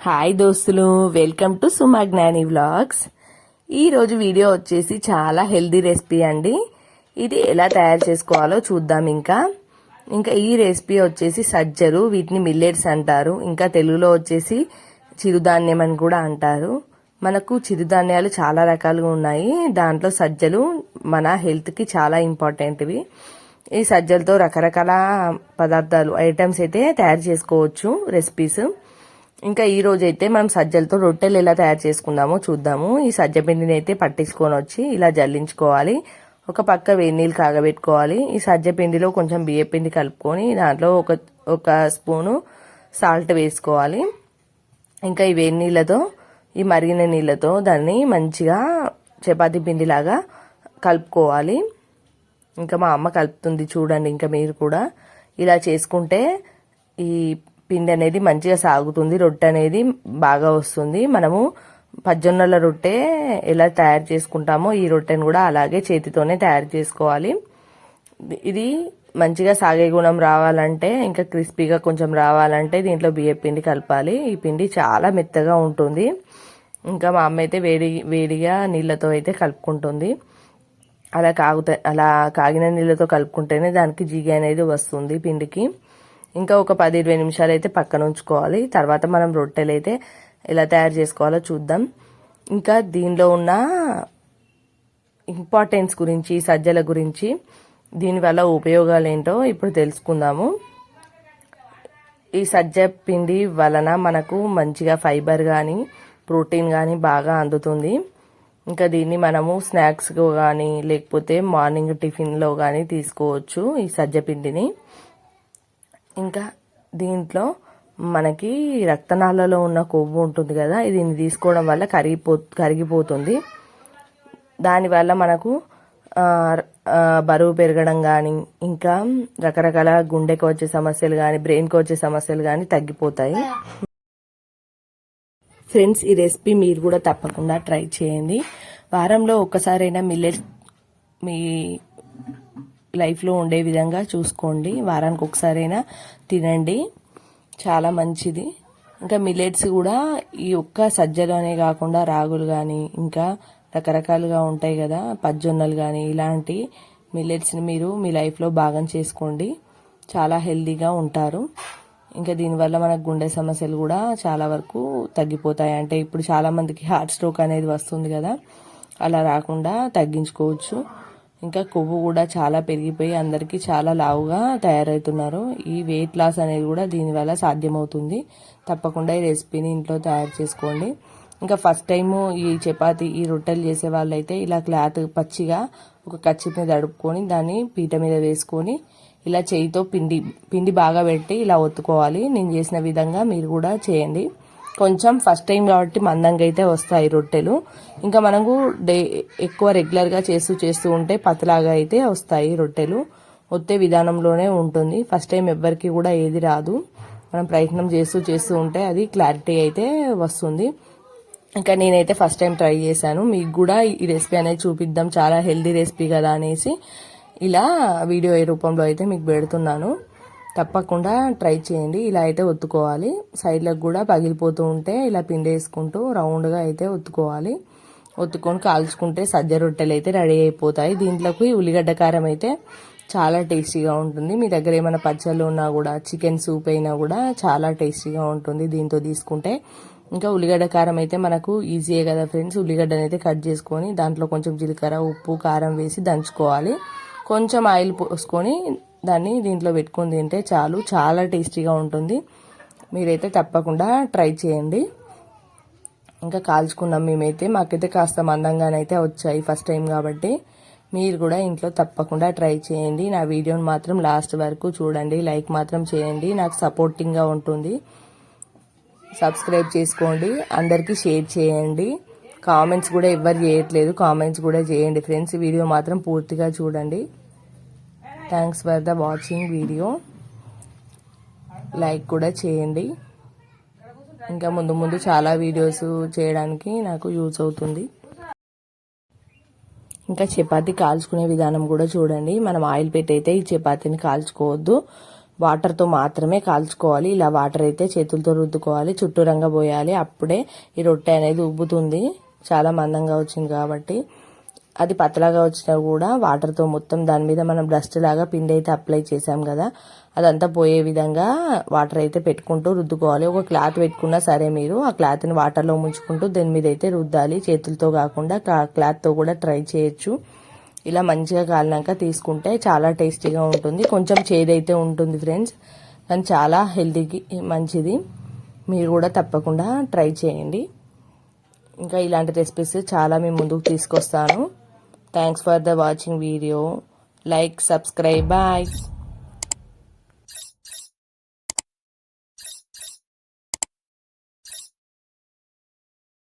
Hi దోస్తులు welcome to సుమా జ్ఞాని vlogs. ఈరోజు వీడియో వచ్చేసి చాలా హెల్దీ రెసిపీ అండి. ఇది ఎలా తయారు చేసుకోవాలో చూద్దాం ఇంకా. ఇంకా ఈ రెసిపీ వచ్చేసి సజ్జలు వీటిని మిల్లెట్స్ అంటారు. ఇంకా తెలుగులో వచ్చేసి చిరుధాన్యం అని కూడా అంటారు. మనకు చిరుధాన్యాలు చాలా రకాలుగా ఉన్నాయి. దాంట్లో సజ్జలు మన హెల్త్కి చాలా ఇంపార్టెంట్వి ఈ సజ్జలతో రకరకాల పదార్థాలు ఐటమ్స్ అయితే తయారు చేసుకోవచ్చు రెసిపీస్. ఇంకా ఈ రోజు అయితే మనం సజ్జలతో రొట్టెలు ఎలా తయారు చేసుకుందామో చూద్దాము. ఈ సజ్జ పిండిని అయితే పట్టించుకొని వచ్చి ఇలా జల్లించుకోవాలి. ఒక పక్క వేడి నీళ్ళు కాగబెట్టుకోవాలి. ఈ సజ్జ పిండిలో కొంచెం బియ్య పిండి కలుపుకొని దాంట్లో ఒక ఒక స్పూను సాల్ట్ వేసుకోవాలి. ఇంకా ఈ వేడి నీళ్ళతో ఈ మరిగిన నీళ్ళతో దాన్ని మంచిగా చపాతీ పిండిలాగా కలుపుకోవాలి. ఇంకా మా అమ్మ కలుపుతుంది చూడండి ఇంకా మీరు కూడా. ఇలా చేసుకుంటే ఈ పిండి అనేది మంచిగా సాగుతుంది రొట్టె అనేది బాగా వస్తుంది. మనము పజ్జొన్నల రొట్టె ఎలా తయారు చేసుకుంటామో ఈ రొట్టెను కూడా అలాగే చేతితోనే తయారు చేసుకోవాలి. ఇది మంచిగా సాగే గుణం రావాలంటే ఇంకా క్రిస్పీగా కొంచెం రావాలంటే దీంట్లో బియ్యం పిండి కలపాలి. ఈ పిండి చాలా మెత్తగా ఉంటుంది. ఇంకా మా అమ్మ అయితే వేడి వేడిగా నీళ్ళతో అయితే కలుపుకుంటుంది. అలా కాగుతా అలా కాగిన నీళ్ళతో కలుపుకుంటేనే దానికి జిగి అనేది వస్తుంది పిండికి. ఇంకా ఒక పది ఇరవై నిమిషాలు అయితే పక్కన ఉంచుకోవాలి. తర్వాత మనం రొట్టెలు అయితే ఎలా తయారు చేసుకోవాలో చూద్దాం. ఇంకా దీనిలో ఉన్న ఇంపార్టెన్స్ గురించి సజ్జల గురించి దీనివల్ల ఉపయోగాలు ఏంటో ఇప్పుడు తెలుసుకుందాము. ఈ సజ్జ పిండి వలన మనకు మంచిగా ఫైబర్ కానీ ప్రోటీన్ కానీ బాగా అందుతుంది. ఇంకా దీన్ని మనము స్నాక్స్గా కానీ లేకపోతే మార్నింగ్ టిఫిన్లో కానీ తీసుకోవచ్చు ఈ సజ్జ పిండిని. ఇంకా దీంట్లో మనకి రక్తనాళాలలో ఉన్న కొవ్వు ఉంటుంది కదా దీన్ని తీసుకోవడం వల్ల కరిగిపో కరిగిపోతుంది. దానివల్ల మనకు బరువు పెరగడం కానీ ఇంకా రకరకాల గుండెకి వచ్చే సమస్యలు కానీ బ్రెయిన్కి వచ్చే సమస్యలు కానీ తగ్గిపోతాయి. ఫ్రెండ్స్ ఈ రెసిపీ మీరు కూడా తప్పకుండా ట్రై చేయండి. వారంలో ఒక్కసారైనా మిల్లెట్స్ మీ లైఫ్లో ఉండే విధంగా చూసుకోండి. వారానికి ఒకసారైనా తినండి. చాలా మంచిది. ఇంకా మిల్లెట్స్ కూడా ఈ ఒక్క సజ్జలోనే కాకుండా రాగులు కానీ ఇంకా రకరకాలుగా ఉంటాయి కదా పజ్జొన్నలు కానీ ఇలాంటి మిల్లెట్స్ని మీరు మీ లైఫ్లో భాగం చేసుకోండి. చాలా హెల్దీగా ఉంటారు. ఇంకా దీనివల్ల మనకు గుండె సమస్యలు కూడా చాలా వరకు తగ్గిపోతాయి. అంటే ఇప్పుడు చాలామందికి హార్ట్ స్ట్రోక్ అనేది వస్తుంది కదా అలా రాకుండా తగ్గించుకోవచ్చు. ఇంకా కొవ్వు కూడా చాలా పెరిగిపోయి అందరికీ చాలా లావుగా తయారవుతున్నారు. ఈ వెయిట్ లాస్ అనేది కూడా దీనివల్ల సాధ్యమవుతుంది. తప్పకుండా ఈ రెసిపీని ఇంట్లో తయారు చేసుకోండి. ఇంకా ఫస్ట్ టైము ఈ చపాతి ఈ రొట్టెలు చేసే వాళ్ళైతే ఇలా క్లాత్ పచ్చిగా ఒక కచ్చి మీద అడుపుకొని దాన్ని పీట మీద వేసుకొని ఇలా చేయితో పిండి పిండి బాగా పెట్టి ఇలా ఒత్తుకోవాలి. నేను చేసిన విధంగా మీరు కూడా చేయండి. కొంచెం ఫస్ట్ టైం కాబట్టి మందంగా అయితే వస్తాయి రొట్టెలు. ఇంకా మనకు డే ఎక్కువ రెగ్యులర్గా చేస్తూ చేస్తూ ఉంటే పతలాగా అయితే వస్తాయి రొట్టెలు. ఒత్తే విధానంలోనే ఉంటుంది. ఫస్ట్ టైం ఎవ్వరికి కూడా ఏది రాదు. మనం ప్రయత్నం చేస్తూ చేస్తూ ఉంటే అది క్లారిటీ అయితే వస్తుంది. ఇంకా నేనైతే ఫస్ట్ టైం ట్రై చేశాను. మీకు కూడా ఈ రెసిపీ అనేది చూపిద్దాం. చాలా హెల్దీ రెసిపీ కదా అనేసి. ఇలా వీడియో రూపంలో అయితే మీకు పెడుతున్నాను. తప్పకుండా ట్రై చేయండి. ఇలా అయితే ఒత్తుకోవాలి. సైడ్లకు కూడా పగిలిపోతూ ఉంటే ఇలా పిండి వేసుకుంటూ రౌండ్గా అయితే ఒత్తుకోవాలి. ఒత్తుకొని కాల్చుకుంటే సజ్జ రొట్టెలు అయితే రెడీ అయిపోతాయి. దీంట్లోకి ఉల్లిగడ్డ కారం అయితే చాలా టేస్టీగా ఉంటుంది. మీ దగ్గర ఏమైనా పచ్చళ్ళు ఉన్నా కూడా చికెన్ సూప్ అయినా కూడా చాలా టేస్టీగా ఉంటుంది దీంతో తీసుకుంటే. ఇంకా ఉల్లిగడ్డ కారం అయితే మనకు ఈజీయే కదా ఫ్రెండ్స్. ఉల్లిగడ్డని అయితే కట్ చేసుకొని దాంట్లో కొంచెం జీలకర్ర ఉప్పు కారం వేసి దంచుకోవాలి. కొంచెం ఆయిల్ పోసుకొని దాన్ని దీంట్లో పెట్టుకొని తింటే చాలు చాలా టేస్టీగా ఉంటుంది. మీరైతే తప్పకుండా ట్రై చేయండి. ఇంకా కాల్చుకున్నాం మేమైతే మాకైతే కాస్త మందంగానైతే వచ్చాయి ఫస్ట్ టైం కాబట్టి. మీరు కూడా ఇంట్లో తప్పకుండా ట్రై చేయండి. నా వీడియోని మాత్రం లాస్ట్ వరకు చూడండి. లైక్ మాత్రం చేయండి. నాకు సపోర్టింగ్గా ఉంటుంది. సబ్స్క్రైబ్ చేసుకోండి. అందరికీ షేర్ చేయండి. కామెంట్స్ కూడా ఎవ్వరు చేయట్లేదు. కామెంట్స్ కూడా చేయండి ఫ్రెండ్స్. వీడియో మాత్రం పూర్తిగా చూడండి. Thanks for the watching video like కూడా చేయండి. ఇంకా ముందు ముందు చాలా వీడియోస్ చేయడానికి నాకు యూజ్ అవుతుంది. ఇంకా చపాతి కాల్చుకునే విధానం కూడా చూడండి. మనం ఆయిల్ పెట్టి అయితే ఈ చపాతీని కాల్చుకోవద్దు. వాటర్తో మాత్రమే కాల్చుకోవాలి. ఇలా వాటర్ అయితే చేతులతో రుద్దుకోవాలి. చుట్టూరంగా పోయాలి. అప్పుడే ఈ రొట్టె అనేది ఉబ్బుతుంది. చాలా మందంగా వచ్చింది కాబట్టి. అది పతలాగా వచ్చినా కూడా వాటర్తో మొత్తం దాని మీద మనం డస్ట్ లాగా పిండి అయితే అప్లై చేసాం కదా అదంతా పోయే విధంగా వాటర్ అయితే పెట్టుకుంటూ రుద్దుకోవాలి. ఒక క్లాత్ పెట్టుకున్నా సరే మీరు ఆ క్లాత్ని వాటర్లో ముంచుకుంటూ దాని మీద అయితే రుద్దాలి. చేతులతో కాకుండా క్లాత్తో కూడా ట్రై చేయొచ్చు. ఇలా మంచిగా కాలినాక తీసుకుంటే చాలా టేస్టీగా ఉంటుంది. కొంచెం చేదైతే ఉంటుంది ఫ్రెండ్స్ కానీ చాలా హెల్తీకి మంచిది. మీరు కూడా తప్పకుండా ట్రై చేయండి. ఇంకా ఇలాంటి రెసిపీస్ చాలా మేము ముందుకు తీసుకొస్తాను. Thanks for the watching video. Like, subscribe. Bye.